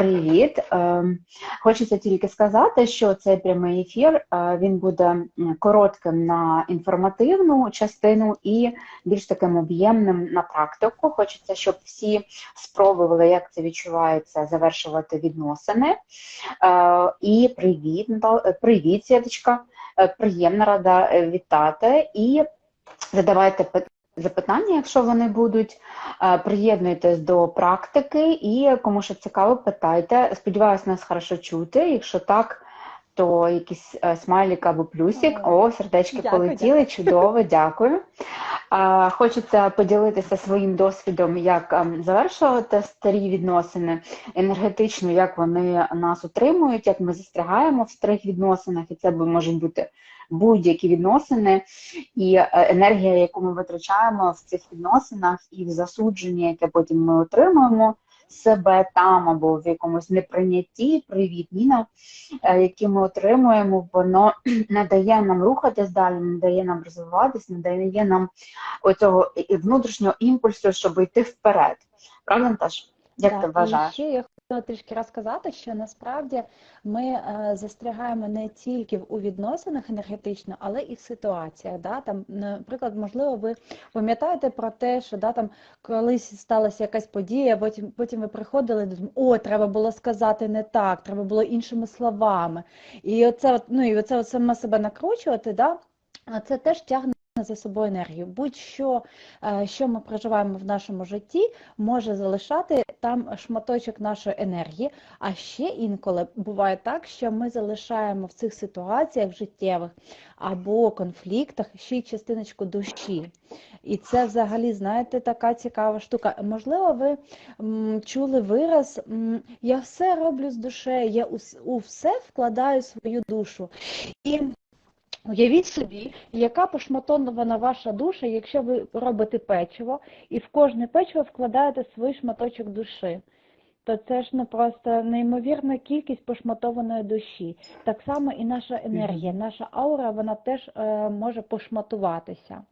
Привіт. Е, Хочеться тільки сказати, що цей прямий ефір е, він буде коротким на інформативну частину і більш таким об'ємним на практику. Хочеться, щоб всі спробували, як це відчувається, завершувати відносини. Е, І привіт, привіт, Святочка. Приємна рада вітати і задавайте питання запитання, якщо вони будуть. Е, приєднуйтесь до практики і кому що цікаво, питайте. Сподіваюсь, нас хорошо чути. Якщо так, то якийсь е, смайлік або плюсик. О, сердечки дякую, полетіли. Дякую. Чудово, дякую. Хочеться поділитися своїм досвідом, як ем, завершувати старі відносини енергетично, як вони нас утримують, як ми застрягаємо в старих відносинах, і це можуть бути будь-які відносини і е, енергія, яку ми витрачаємо в цих відносинах, і в засудженні, яке потім ми отримуємо себе там або в якомусь неприйнятті, привіт, Ніна, е, які ми отримуємо, воно не дає нам рухатись далі, не дає нам розвиватись, не дає нам оцього внутрішнього імпульсу, щоб йти вперед. Правда, Наташ? Як так, ти вважаєш? Ще я хотіла трішки розказати, що насправді ми е, застрягаємо не тільки у відносинах енергетично, але і в ситуаціях. Да? Там, Наприклад, можливо, ви пам'ятаєте про те, що да, там колись сталася якась подія, потім потім ви приходили до о, треба було сказати не так, треба було іншими словами. І оце, ну, і оце от саме себе накручувати, да? це теж тягне за собою енергію. Будь-що, е, що ми проживаємо в нашому житті, може залишати там шматочок нашої енергії. А ще інколи буває так, що ми залишаємо в цих ситуаціях життєвих або конфліктах ще й частиночку душі. І це взагалі, знаєте, така цікава штука. Можливо, ви м, чули вираз Я все роблю з душею, я у, у все вкладаю свою душу. І Уявіть собі, яка пошматована ваша душа, якщо ви робите печиво і в кожне печиво вкладаєте свій шматочок душі, то це ж ну просто неймовірна кількість пошматованої душі. Так само і наша енергія, наша аура, вона теж е, може пошматуватися.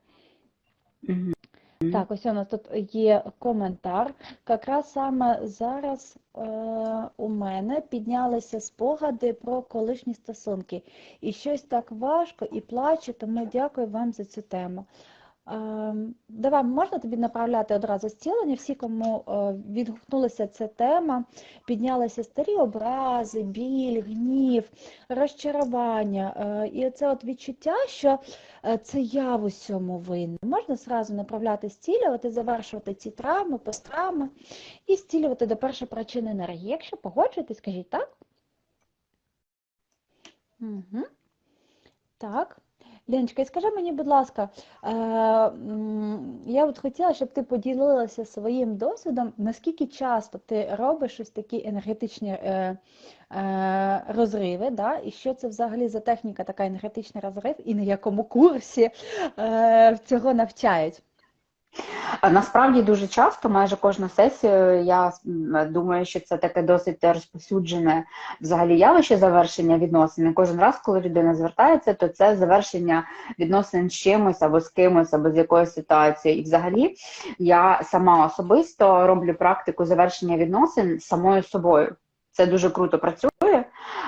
Так, ось у нас тут є коментар. Якраз саме зараз е, у мене піднялися спогади про колишні стосунки. І щось так важко і плачу, тому дякую вам за цю тему. Ем, давай, можна тобі направляти одразу зцілення, всі, кому е, відгукнулася ця тема, піднялися старі образи, біль, гнів, розчарування. Е, і це от відчуття, що е, це я в усьому винна. Можна зразу направляти, зцілювати, завершувати ці травми, посттравми і зцілювати до першої причини енергії. Якщо погоджуєтесь, скажіть так. Угу. Так. Леночка, і скажи мені, будь ласка, е, я от хотіла, щоб ти поділилася своїм досвідом, наскільки часто ти робиш щось такі енергетичні е, е, розриви, да? і що це взагалі за техніка, така енергетичний розрив, і на якому курсі цього навчають? Насправді дуже часто, майже кожну сесію, я думаю, що це таке досить розповсюджене взагалі явище завершення відносин. І Кожен раз, коли людина звертається, то це завершення відносин з чимось або з кимось, або з якоюсь ситуацією. І взагалі я сама особисто роблю практику завершення відносин самою собою. Це дуже круто працює.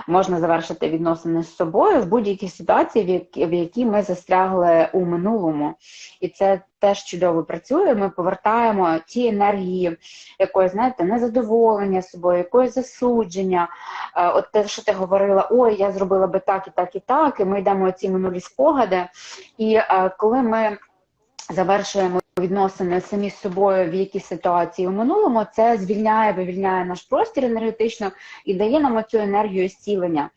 Можна завершити відносини з собою в будь-якій ситуації, в якій ми застрягли у минулому. І це теж чудово працює. Ми повертаємо ті енергії, якої, знаєте, незадоволення собою, якоїсь засудження. Е, от те, що ти говорила, ой, я зробила би так і так, і так, і ми йдемо ці минулі спогади. І е, коли ми завершуємо відносини самі з собою в якійсь ситуації у минулому, це звільняє, вивільняє наш простір енергетично і дає нам цю енергію зцілення.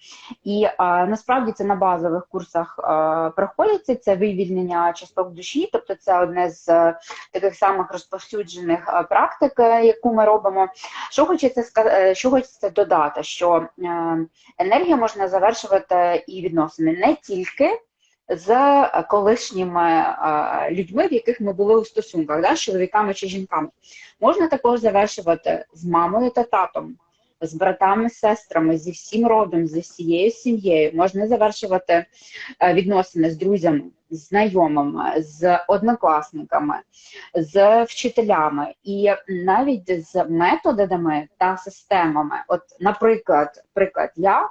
І а, насправді це на базових курсах а, проходиться це вивільнення часток душі, тобто це одне з а, е, таких самих розповсюджених а, практик, е, яку ми робимо. Що хочеться е, що хочеться додати, що а, енергія можна завершувати і відносини не тільки з колишніми людьми, в яких ми були у стосунках, да, з чоловіками чи жінками. Можна також завершувати з мамою та татом, з братами, сестрами, зі всім родом, зі всією сім'єю, можна завершувати е, відносини з друзями, з знайомими, з однокласниками, з вчителями і навіть з методами та системами. От, наприклад, приклад, я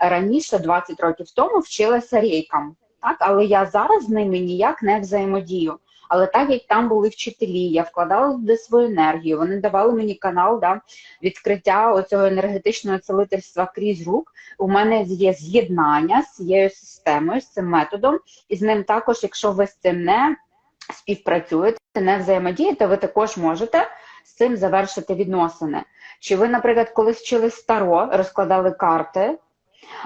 раніше 20 років тому вчилася рейкам, так, але я зараз з ними ніяк не взаємодію. Але так як там були вчителі, я вкладала туди свою енергію, вони давали мені канал да, відкриття оцього енергетичного целительства крізь рук. У мене є з'єднання з цією системою, з цим методом, і з ним також, якщо ви з цим не співпрацюєте, не взаємодієте, ви також можете з цим завершити відносини. Чи ви, наприклад, колись вчили старо, розкладали карти?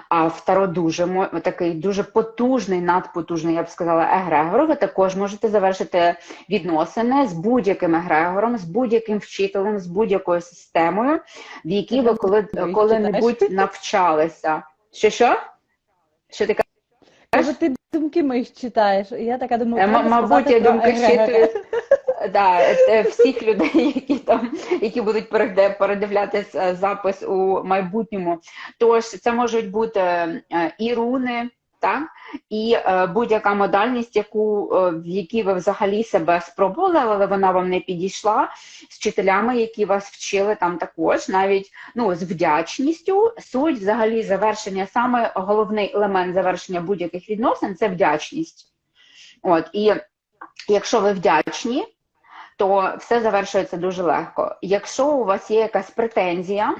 А в Таро дуже мо- такий дуже потужний, надпотужний, я б сказала, егрегор. Ви також можете завершити відносини з будь-яким егрегором, з будь-яким вчителем, з будь-якою системою, в якій ви коли коли-небудь навчалися. Що що? Що ти Може, ти думки моїх читаєш? Я така думаю, Е, Мабуть, я думки егрегори. Да, е, всіх людей, які там які будуть передивлятись е, запис у майбутньому. Тож це можуть бути е, і руни, так, і е, будь-яка модальність, яку е, в якій ви взагалі себе спробували, але вона вам не підійшла з вчителями, які вас вчили там також, навіть ну з вдячністю. Суть взагалі завершення, саме головний елемент завершення будь-яких відносин це вдячність. От і якщо ви вдячні, то все завершується дуже легко. Якщо у вас є якась претензія,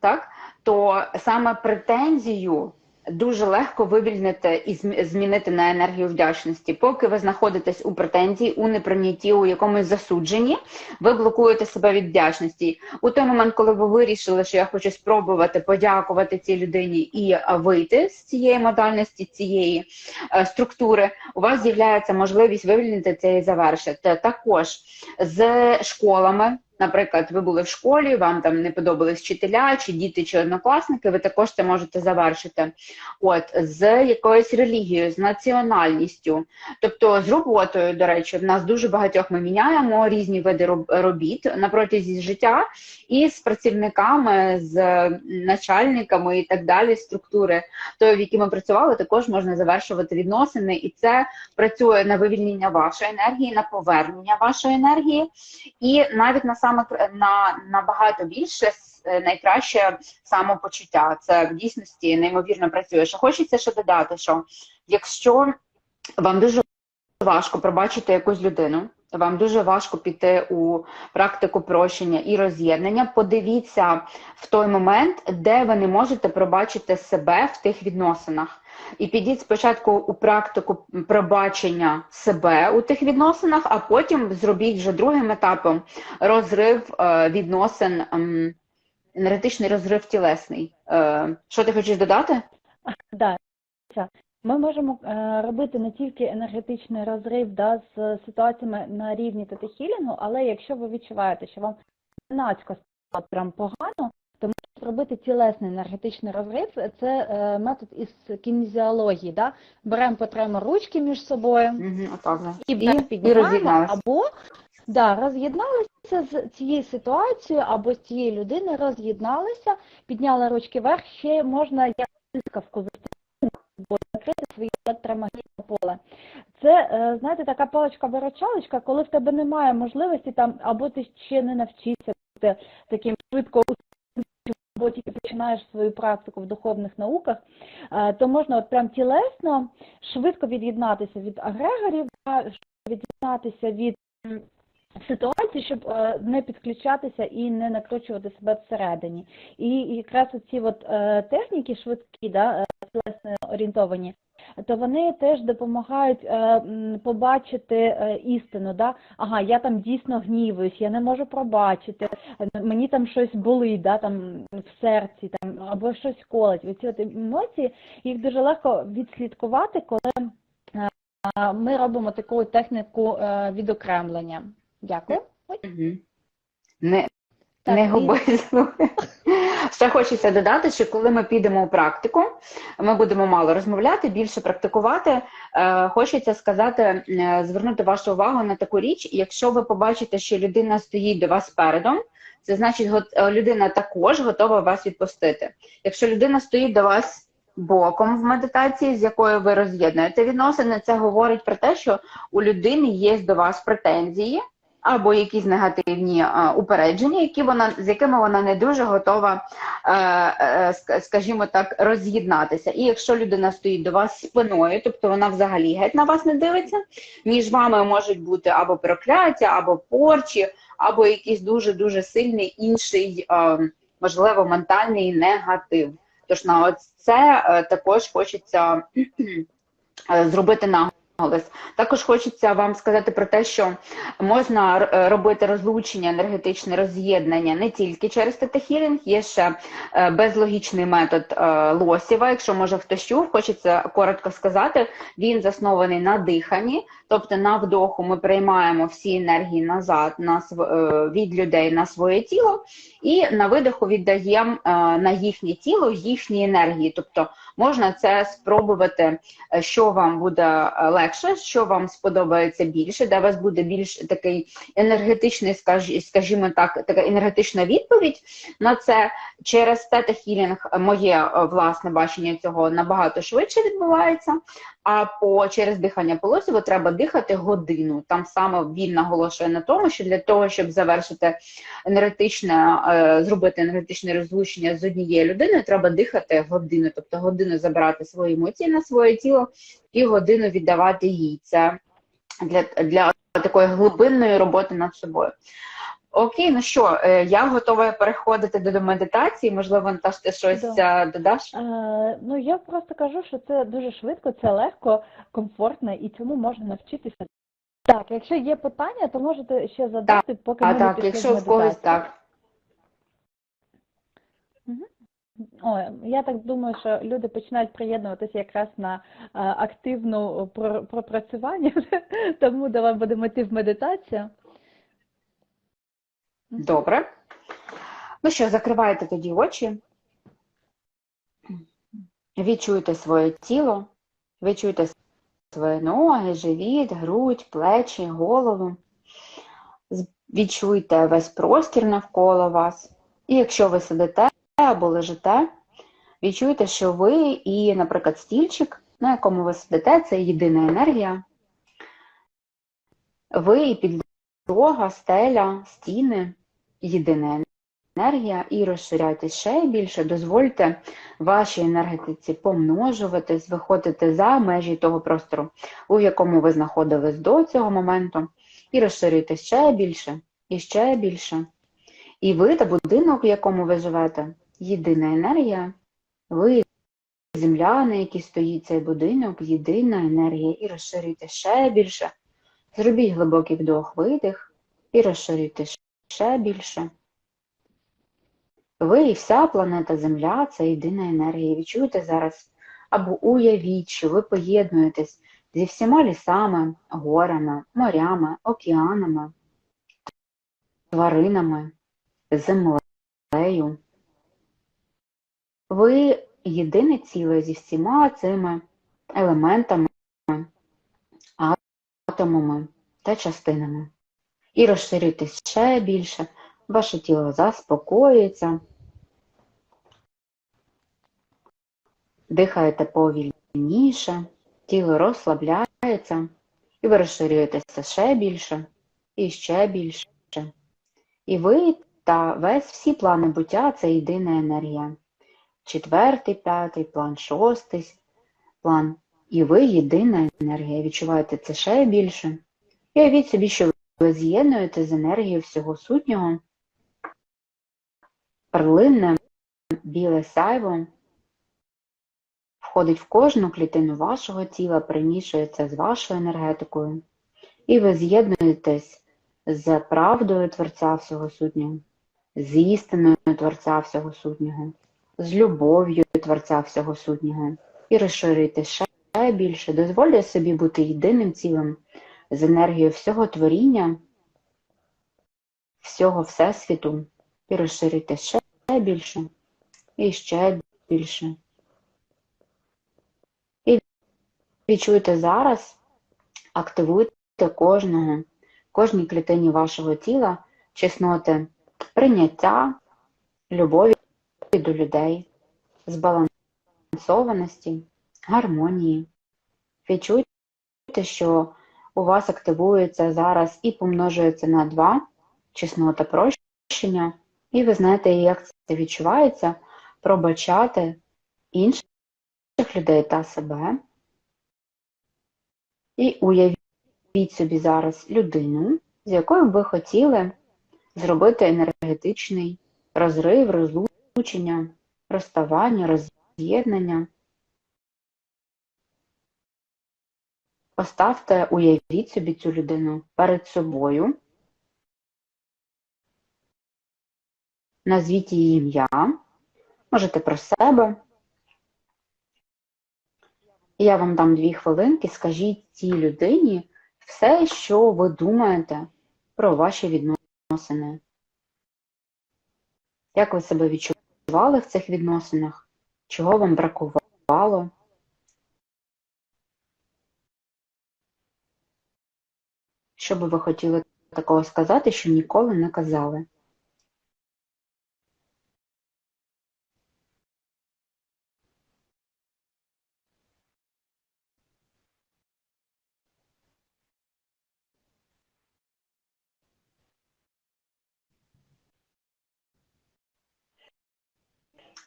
так, то саме претензію дуже легко вивільнити і зм- змінити на енергію вдячності. Поки ви знаходитесь у претензії, у неприйнятті, у якомусь засудженні, ви блокуєте себе від вдячності. У той момент, коли ви вирішили, що я хочу спробувати подякувати цій людині і вийти з цієї модальності, цієї е, структури, у вас з'являється можливість вивільнити це і завершити. Також з школами. Наприклад, ви були в школі, вам там не подобались вчителя, чи діти, чи однокласники, ви також це можете завершити. От з якоюсь релігією, з національністю, тобто з роботою, до речі, в нас дуже багатьох ми міняємо різні види робіт на протязі життя, і з працівниками, з начальниками і так далі, структури, то в якій ми працювали, також можна завершувати відносини, і це працює на вивільнення вашої енергії, на повернення вашої енергії, і навіть на саме на набагато більше е, найкраще самопочуття. Це в дійсності неймовірно працює. Що хочеться ще додати, що якщо вам дуже важко пробачити якусь людину. Вам дуже важко піти у практику прощення і роз'єднання. Подивіться в той момент, де ви не можете пробачити себе в тих відносинах. І підіть спочатку у практику пробачення себе у тих відносинах, а потім зробіть вже другим етапом розрив е, відносин, ем, енергетичний розрив тілесний. Е, що ти хочеш додати? Да. Ми можемо е, робити не тільки енергетичний розрив да, з ситуаціями на рівні тета-хілінгу, але якщо ви відчуваєте, що вам нацько стало прям погано, то можете робити тілесний енергетичний розрив. Це е, метод із кінезіології. Да? Беремо потремо ручки між собою Угу, отак. да. і, І, піднімаємо, або да, роз'єдналися з цією ситуацією, або з цією людиною, роз'єдналися, підняли ручки вверх, ще можна як блискавку закрити своє електромагнітне поле. Це, е, знаєте, така паличка-виручалочка, коли в тебе немає можливості там, або ти ще не навчився бути таким швидко або тільки починаєш свою практику в духовних науках, е, то можна от прям тілесно швидко від'єднатися від агрегорів, від'єднатися від ситуації, щоб е, не підключатися і не накручувати себе всередині. І якраз ці от е, техніки швидкі, да, тілесно орієнтовані, то вони теж допомагають е, побачити е, істину. Да? Ага, я там дійсно гнівуюсь, я не можу пробачити, мені там щось болить, да, там в серці, там або щось колить. Оці от емоції їх дуже легко відслідкувати, коли е, ми робимо таку техніку відокремлення. Дякую. Не, так, не і- Ще хочеться додати, що коли ми підемо у практику, ми будемо мало розмовляти, більше практикувати. Е, хочеться сказати, е, звернути вашу увагу на таку річ. Якщо ви побачите, що людина стоїть до вас передом, це значить, е, людина також готова вас відпустити. Якщо людина стоїть до вас боком в медитації, з якою ви роз'єднуєте відносини, це говорить про те, що у людини є до вас претензії або якісь негативні упередження, які вона з якими вона не дуже готова, е, е, скажімо так, роз'єднатися. І якщо людина стоїть до вас спиною, тобто вона взагалі геть на вас не дивиться, між вами можуть бути або прокляття, або порчі, або якийсь дуже дуже сильний інший, можливо, ментальний негатив. Тож на це е, також хочеться зробити наголос. Також хочеться вам сказати про те, що можна е, робити розлучення, енергетичне роз'єднання не тільки через тетахілінг, є ще е, безлогічний метод е, Лосєва. Якщо може хтось чув, хочеться коротко сказати, він заснований на диханні, тобто на вдоху ми приймаємо всі енергії назад на від людей на своє тіло, і на видиху віддаємо на їхнє тіло їхні енергії. Тобто можна це спробувати, е, що вам буде е, легше, що вам сподобається більше, де у вас буде більш такий енергетичний, скаж- скажімо так, така енергетична відповідь на це. Через тета-хілінг моє е, власне бачення цього набагато швидше відбувається. А по через дихання полосів треба дихати годину. Там саме він наголошує на тому, що для того, щоб завершити енергетичне, е, зробити енергетичне розлучення з однією людиною, треба дихати годину, тобто годину забирати свої емоції на своє тіло і годину віддавати їй. Це для, для такої глибинної роботи над собою. Окей, ну що, е, я готова переходити до, медитації. Можливо, Наташ, ти щось Да. е, додаш? Е, ну я просто кажу, що це дуже швидко, це легко, комфортно і цьому можна навчитися. Так, якщо є питання, то можете ще задати, поки А ми так, якщо в когось так. Ой, я так думаю, що люди починають приєднуватися якраз на е, активну про- пропрацювання, тому давай будемо йти в медитацію. Добре. Ну що, закривайте тоді очі. Відчуйте своє тіло, відчуйте свої ноги, живіт, грудь, плечі, голову. Відчуйте весь простір навколо вас. І якщо ви сидите або лежите, відчуйте, що ви і, наприклад, стільчик, на якому ви сидите, це єдина енергія. Ви і підлога, стеля, стіни, єдина енергія, і розширяйте ще більше, дозвольте вашій енергетиці помножуватись, виходити за межі того простору, у якому ви знаходились до цього моменту, і розширюйте ще більше, і ще більше. І ви та будинок, в якому ви живете, єдина енергія, ви земля, на якій стоїть цей будинок, єдина енергія, і розширюйте ще більше. Зробіть глибокий вдох-видих і розширюйте ще більше. Ви і вся планета Земля це єдина енергія. Відчуйте зараз або уявіть, що ви поєднуєтесь зі всіма лісами, горами, морями, океанами, тваринами, землею. Ви єдине ціле зі всіма цими елементами, атомами та частинами. І розширюйтесь ще більше, ваше тіло заспокоюється. Дихаєте повільніше, тіло розслабляється, і ви розширюєтеся ще більше і ще більше. І ви та весь всі плани буття це єдина енергія. Четвертий, п'ятий, план шостий, план. І ви єдина енергія. Відчуваєте це ще більше. І уявіть собі, що ви з'єднуєте з енергією всього сутнього. Перлинне біле сяйво входить в кожну клітину вашого тіла, примішується з вашою енергетикою, і ви з'єднуєтесь з правдою Творця всього сутнього, з істиною Творця всього сутнього, з любов'ю Творця всього сутнього, і розширюєте ще більше, дозвольте собі бути єдиним цілим з енергією всього творіння, всього Всесвіту, і розширюйте ще більше, і ще більше. І Відчуйте зараз, активуйте кожного, кожній клітині вашого тіла чесноти прийняття, любові до людей, збалансованості, гармонії. Відчуйте, що у вас активується зараз і помножується на 2 чеснота прощення, і ви знаєте, як це відчувається, пробачати інших людей та себе. І уявіть собі зараз людину, з якою ви хотіли зробити енергетичний розрив, розлучення, розставання, роз'єднання. Поставте, уявіть собі цю людину перед собою. Назвіть її ім'я, можете про себе. Я вам дам дві хвилинки, скажіть цій людині все, що ви думаєте про ваші відносини. Як ви себе відчували в цих відносинах? Чого вам бракувало? Що би ви хотіли такого сказати, що ніколи не казали?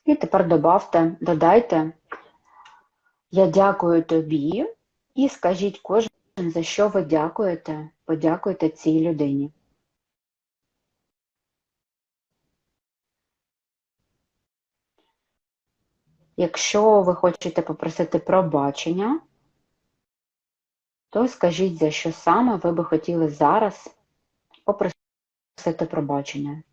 І тепер добавте, додайте Я дякую тобі і скажіть кожен, за що ви дякуєте, подякуйте цій людині. Якщо ви хочете попросити пробачення, то скажіть, за що саме ви би хотіли зараз попросити пробачення.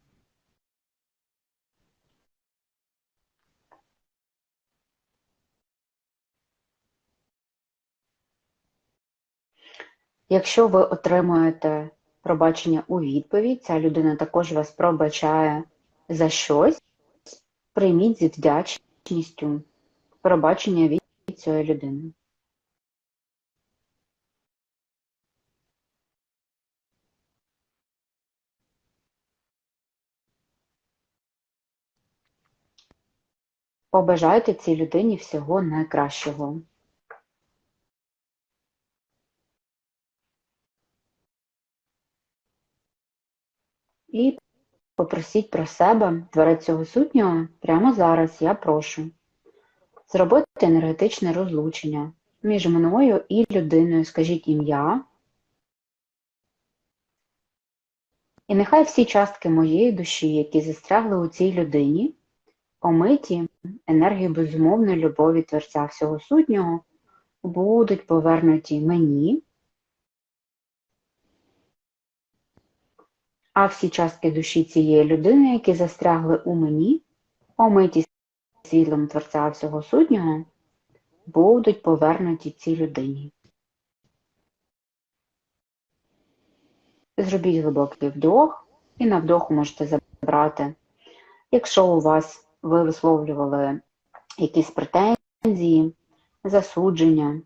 Якщо ви отримуєте пробачення у відповідь, ця людина також вас пробачає за щось, прийміть зі вдячністю пробачення від цієї людини. Побажайте цій людині всього найкращого. І попросіть про себе, творець цього сутнього, прямо зараз я прошу зробити енергетичне розлучення між мною і людиною, скажіть ім'я. І нехай всі частки моєї душі, які застрягли у цій людині, омиті енергією безумовної любові Творця всього сутнього, будуть повернуті мені. А всі частки душі цієї людини, які застрягли у мені, омиті світлом Творця всього сутнього, будуть повернуті цій людині. Зробіть глибокий вдох, і на вдоху можете забрати. Якщо у вас ви висловлювали якісь претензії, засудження,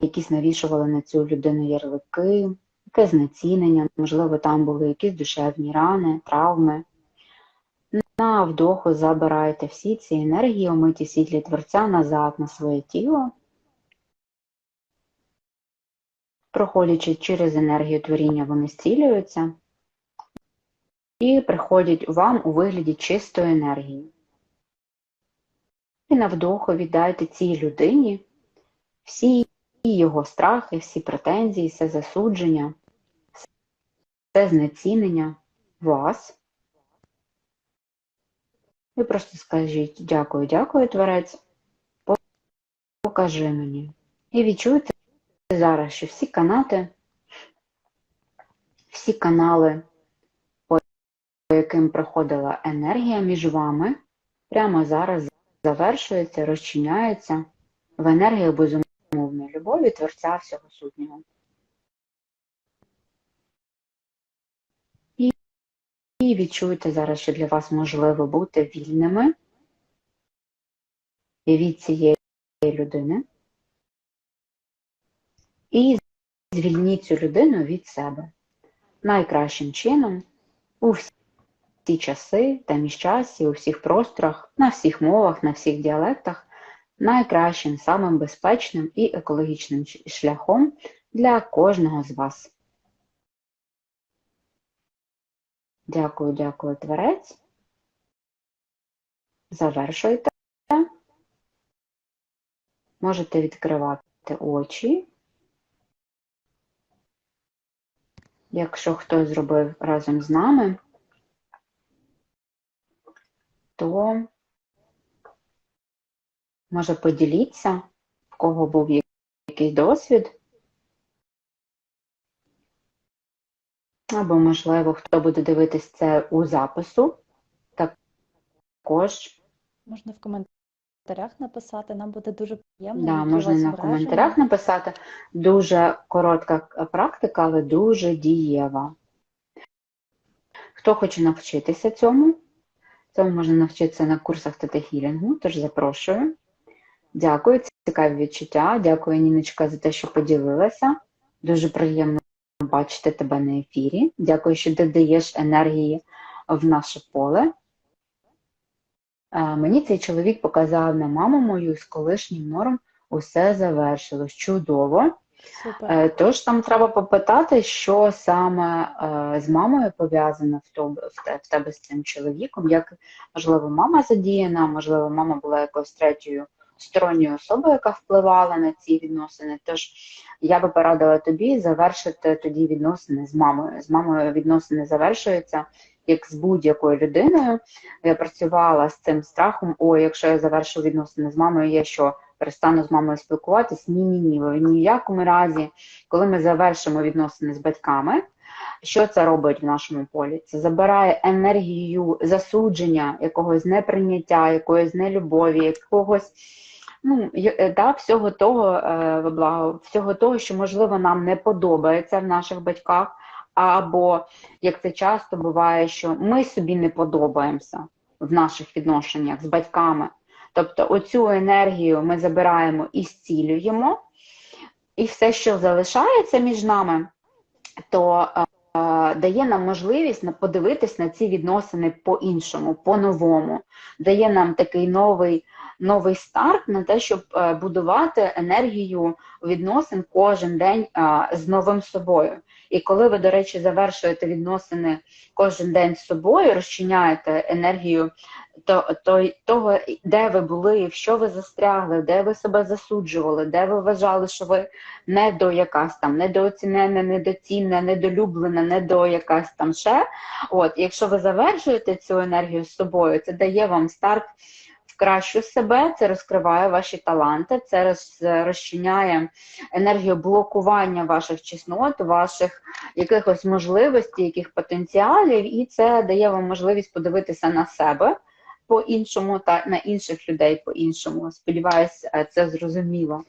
якісь навішували на цю людину ярлики, якесь знецінення, можливо, там були якісь душевні рани, травми. На вдоху забирайте всі ці енергії, омиті світлі Творця назад на своє тіло, проходячи через енергію творіння, вони зцілюються і приходять вам у вигляді чистої енергії. І на вдоху віддайте цій людині всі його страхи, всі претензії, все засудження, все знецінення вас. Ви просто скажіть дякую, дякую, творець, покажи мені. І відчуйте зараз, що всі канати, всі канали, по яким проходила енергія між вами, прямо зараз завершуються, розчиняються в енергію безумовної любові Творця всього сутнього. І відчуйте зараз, що для вас можливо бути вільними від цієї людини. І звільніть цю людину від себе. Найкращим чином у всі часи та міжчасі, у всіх просторах, на всіх мовах, на всіх діалектах найкращим, самим безпечним і екологічним шляхом для кожного з вас. Дякую, дякую, творець. Завершуйте. Можете відкривати очі. Якщо хтось зробив разом з нами, то може поділіться, в кого був якийсь досвід. Або, можливо, хто буде дивитись це у запису, також Можна в коментарях написати, нам буде дуже приємно. да, можна на враження. коментарях написати. Дуже коротка практика, але дуже дієва. Хто хоче навчитися цьому, цьому можна навчитися на курсах тета-хілінгу, тож запрошую. Дякую, це цікаві відчуття. Дякую, Ніночка, за те, що поділилася. Дуже приємно бачити тебе на ефірі. Дякую, що додаєш енергії в наше поле. Е, Мені цей чоловік показав на маму мою з колишнім нором усе завершилось. Чудово. Супер. Е, Тож там треба попитати, що саме е, з мамою пов'язано в тебе, в в тебе з цим чоловіком, як можливо мама задіяна, можливо, мама була якоюсь третьою сторонньою особою, яка впливала на ці відносини. Тож я би порадила тобі завершити тоді відносини з мамою. З мамою відносини завершуються як з будь-якою людиною. Я працювала з цим страхом. Ой, якщо я завершу відносини з мамою, я що перестану з мамою спілкуватись? Ні, ні, ні. В ніякому разі, коли ми завершимо відносини з батьками. Що це робить в нашому полі? Це забирає енергію засудження, якогось неприйняття, якоїсь нелюбові, якогось ну, е, да, всього того, е, благо, всього того, що можливо нам не подобається в наших батьках, або як це часто буває, що ми собі не подобаємося в наших відношеннях з батьками. Тобто оцю енергію ми забираємо і зцілюємо, і все, що залишається між нами, то е, е, дає нам можливість подивитись на ці відносини по-іншому, по-новому, дає нам такий новий, новий старт на те, щоб е, будувати енергію відносин кожен день е, з новим собою. І коли ви, до речі, завершуєте відносини кожен день з собою, розчиняєте енергію то, то, того, де ви були, в що ви застрягли, де ви себе засуджували, де ви вважали, що ви не до якась там недооцінена, недоцінна, недолюблена, не до якась там ще. От, якщо ви завершуєте цю енергію з собою, це дає вам старт кращу себе, це розкриває ваші таланти, це роз, розчиняє енергію блокування ваших чеснот, ваших якихось можливостей, яких потенціалів, і це дає вам можливість подивитися на себе по-іншому та на інших людей по-іншому. Сподіваюсь, е, це зрозуміло.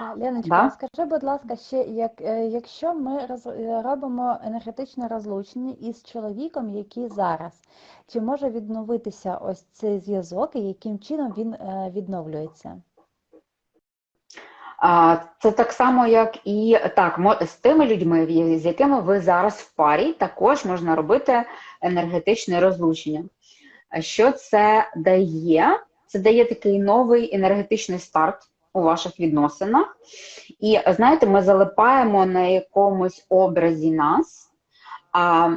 Да, Леночка, Да? скажи, будь ласка, ще як, е, якщо ми роз, е, робимо енергетичне розлучення із чоловіком, який зараз, чи може відновитися ось цей зв'язок і яким чином він відновлюється? Це так само, як і так, з тими людьми, з якими ви зараз в парі, також можна робити енергетичне розлучення. Що це дає? Це дає такий новий енергетичний старт у ваших відносинах. І знаєте, ми залипаємо на якомусь образі нас, а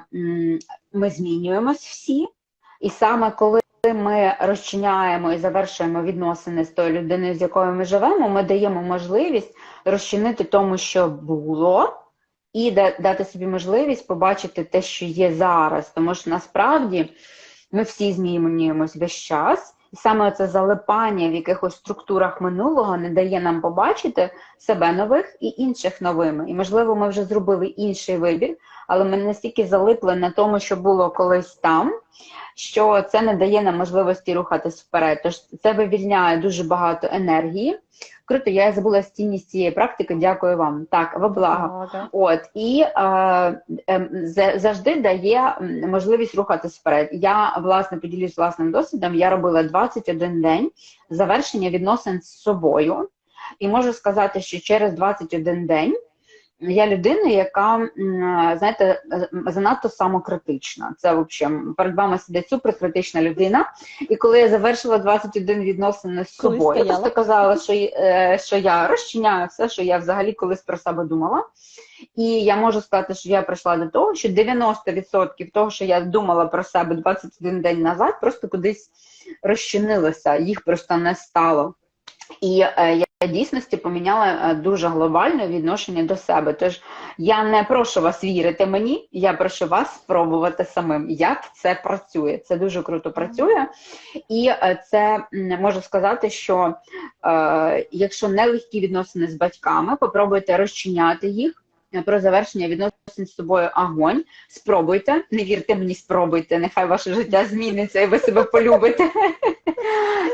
ми змінюємось всі. І саме коли ми розчиняємо і завершуємо відносини з тою людиною, з якою ми живемо, ми даємо можливість розчинити тому, що було, і дати собі можливість побачити те, що є зараз. Тому що насправді ми всі змінюємось весь час, і саме це залипання в якихось структурах минулого не дає нам побачити себе нових і інших новими. І можливо, ми вже зробили інший вибір, але ми настільки залипли на тому, що було колись там, що це не дає нам можливості рухатись вперед. Тож це вивільняє дуже багато енергії. Круто, я забула цінність цієї практики. Дякую вам. Так, во благо. Ага. От і е, е, завжди дає можливість рухатись вперед. Я власне поділюсь власним досвідом. Я робила 21 день завершення відносин з собою, і можу сказати, що через 21 день я людина, яка, знаєте, занадто самокритична. Це взагалі перед вами сидить суперкритична людина. І коли я завершила 21 відносини з Коли собою, я стояла. просто казала, що, е, що я розчиняю все, що я взагалі колись про себе думала. І я можу сказати, що я прийшла до того, що 90% того, що я думала про себе 21 день назад, просто кудись розчинилося, їх просто не стало. І е, я дійсності поміняла е, дуже глобальне відношення до себе. Тож я не прошу вас вірити мені, я прошу вас спробувати самим, як це працює. Це дуже круто працює, і е, це можу сказати, що е, якщо нелегкі відносини з батьками, попробуйте розчиняти їх. Про завершення відносин з собою огонь. Спробуйте, не вірте мені, спробуйте. Нехай ваше життя зміниться і ви себе полюбите.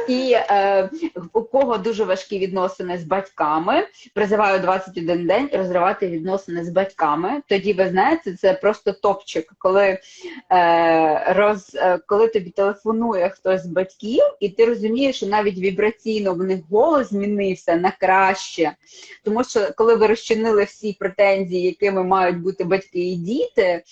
І е, у кого дуже важкі відносини з батьками, призиваю 21 день розривати відносини з батьками. Тоді ви знаєте, це просто топчик, коли, е, роз, е, коли тобі телефонує хтось з батьків, і ти розумієш, що навіть вібраційно в них голос змінився на краще. Тому що коли ви розчинили всі претензії, якими мають бути батьки і діти,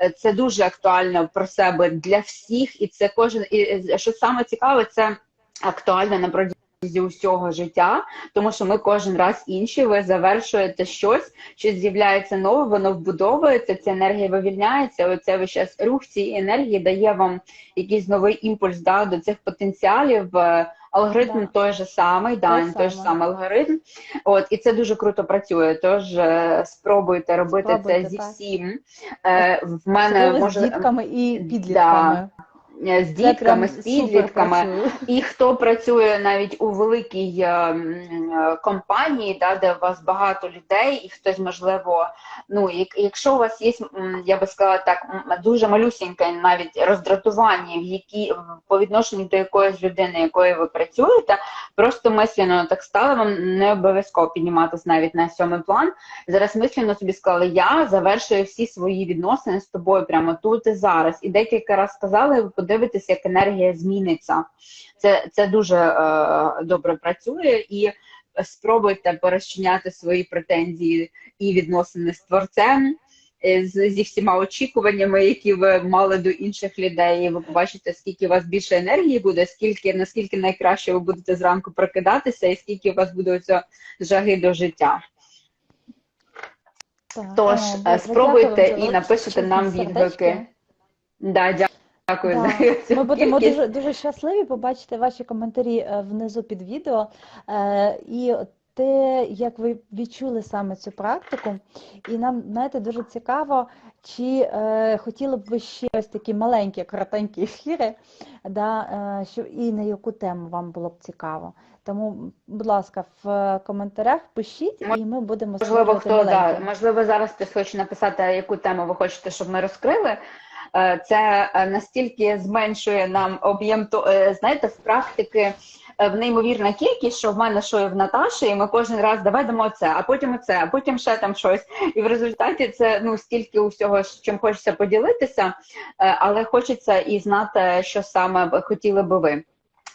е, це дуже актуально про себе для всіх, і це кожен і е, що саме цікаве, це актуально на протязі усього життя, тому що ми кожен раз інші. Ви завершуєте щось, щось з'являється нове, воно вбудовується, ця енергія вивільняється. Оце весь час рух цієї енергії дає вам якийсь новий імпульс да, до цих потенціалів. Алгоритм Да. той же самий, да, Той той ж самий. алгоритм. От і це дуже круто працює. Тож е, спробуйте робити Спробуйте, це зі так. всім. Е, в мене Особливо може з дітками і да. підлітками. е, з дітками, з підлітками. І хто працює навіть у великій е, е, компанії, да, де у вас багато людей, і хтось, можливо, ну, якщо у вас є, я би сказала так, дуже малюсіньке навіть роздратування, в які по відношенню до якоїсь людини, якою ви працюєте, просто мислено так стало, вам не обов'язково підніматися навіть на сьомий план. Зараз мислено собі сказали, я завершую всі свої відносини з тобою прямо тут і зараз. І декілька разів сказали, ви подивитесь, як енергія зміниться. Це, це дуже е, добре працює і спробуйте порозчиняти свої претензії і відносини з творцем. е, з- Зі всіма очікуваннями, які ви мали до інших людей, і ви побачите, скільки у вас більше енергії буде, скільки наскільки найкраще ви будете зранку прокидатися, і скільки у вас буде оця жаги до життя. Так. Тож, О, е, спробуйте і напишете нам відгуки. Да, дякую Да. за Ми будемо дуже, дуже щасливі побачити ваші коментарі е, внизу під відео. Е, І те, як ви відчули саме цю практику. І нам, знаєте, дуже цікаво, чи е, хотіли б ви ще ось такі маленькі, коротенькі ефіри, да, е, що, і на яку тему вам було б цікаво. Тому, будь ласка, в коментарях пишіть, і ми будемо Можливо, хто да, можливо, зараз хтось хоче написати, яку тему ви хочете, щоб ми розкрили. Е, Це е, настільки зменшує нам об'єм то е, знаєте, в практики в неймовірна кількість, що в мене що в Наташі, і ми кожен раз давай дамо це, а потім оце, а потім ще там щось. І в результаті це ну стільки усього, з чим хочеться поділитися, але хочеться і знати, що саме хотіли би ви.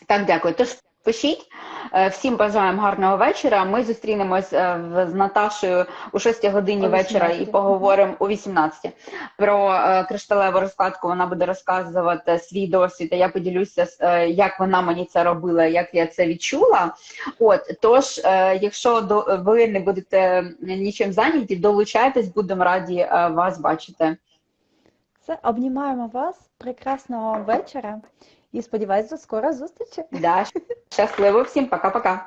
Так, дякую. Тож пишіть. Е, Всім бажаємо гарного вечора. Ми зустрінемось е, з Наташею о 6 годині вечора і поговоримо о 18 про е, кришталеву розкладку. Вона буде розказувати свій досвід. а Я поділюся, як вона мені це робила, як я це відчула. От тож, якщо ви не будете нічим зайняті, долучайтесь, будемо раді вас бачити. Все, обнімаємо вас. Прекрасного вечора і сподіваюся, до скорої зустрічі. Да, щасливо всім, пока-пока.